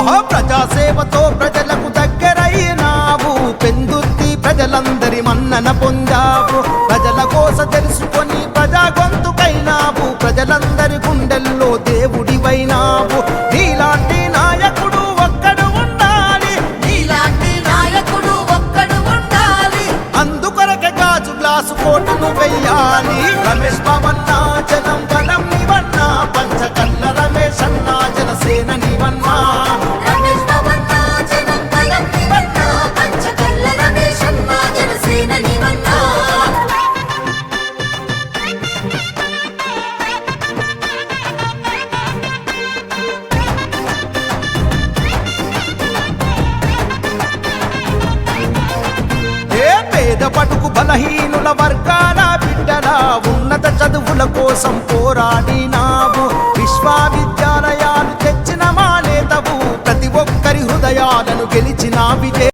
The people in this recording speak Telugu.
ప్రజాసేవతో ప్రజలకు దగ్గరైనావు. పెందుర్తి ప్రజలందరి మన్నన పొందావు. ప్రజల కోస తెలుసుకొని ప్రజా గొంతుకైనావు. ప్రజలందరి గుండెల్లో దేవుడివైనావు. నీలాంటి నాయకుడు ఒక్కడు ఉండాలి. నీలాంటి నాయకుడు ఒక్కడు ఉండాలి. అందుకొరకే గాజు గ్లాసు కోటను వెయ్యాలి. రమేష్ పేద పటుకు బలహీనుల వర్గాల బిడ్డలా ఉన్నత చదువుల కోసం పోరాడినావు. విశ్వవిద్యాలయాలు తెచ్చిన మా నేతవు ప్రతి ఒక్కరి హృదయాలను గెలిచిన విజయ